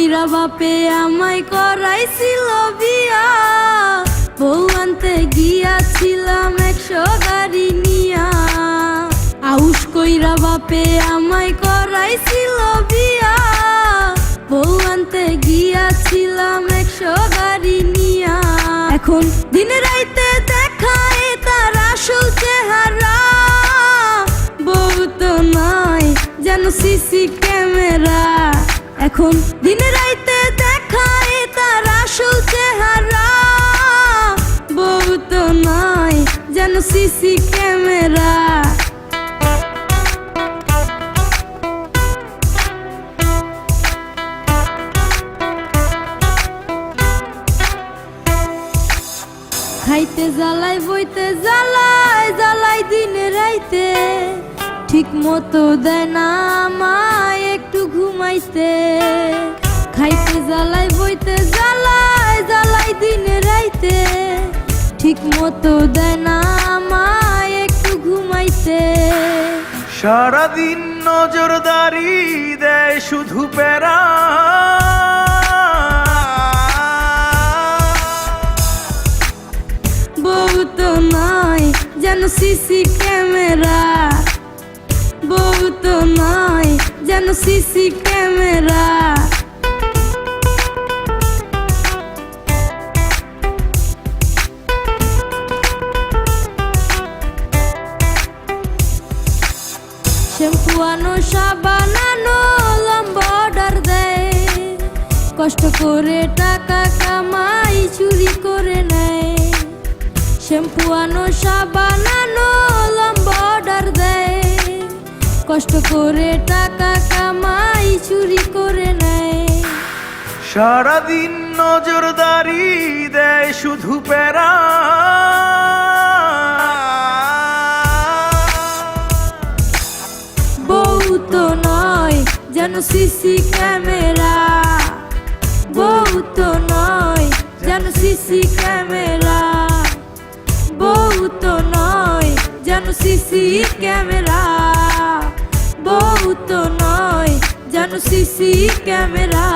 কইরা বাপে আমায় করাইছিল বিয়া। বউ আনতে গিয়াছিলাম একশো গাড়ি নিয়া। আউস কইরা বাপে আমায় করাইছিল বিয়া। বউ আনতে গিয়াছিলাম একশো গাড়ি নিয়া। এখন দিনে রাইতে দেখায় তার আসল চেহারা। বউ তো নয় যেন সিসি ক্যামেরা এখন দিনে রাইতে দেখায় তার আসল চেহারা। বউ তো নয় যেন সিসি ক্যামেরা। খাইতে জ্বালাই বইতে জ্বালাই জ্বালাই দিনে রাইতে। ঠিক মতো দেয় না আমায়। ঘুমাইতে খাইতে জ্বালাই বইতে জ্বালাই জ্বালাই দিনে রাইতে। ঠিক মতো দেয় না আমায় একটু ঘুমাইতে। সারাদিন নজরদারি দেয় শুধু প্যারা। বউ তো নয় যেন সিসি ক্যামেরা। বউ তো নয় সিসি ক্যামেরা শ্যাম্পু আনো সাবান আনো লম্বা দেয় কষ্ট করে টাকা কামাই চুরি করে নেয় শ্যাম্পু আনো সাবান আনো লম্বা অর্ডার দেয় কষ্ট করে টাকা সারাদিন নজরদারি দেয় শুধু প্যারা। বউ তো নয়, যেন সিসি ক্যামেরা। বউ তো নয়, যেন সিসি ক্যামেরা। বউ তো নয়, যেন সিসি ক্যামেরা। বউ তো নয়, যেন সিসি ক্যামেরা।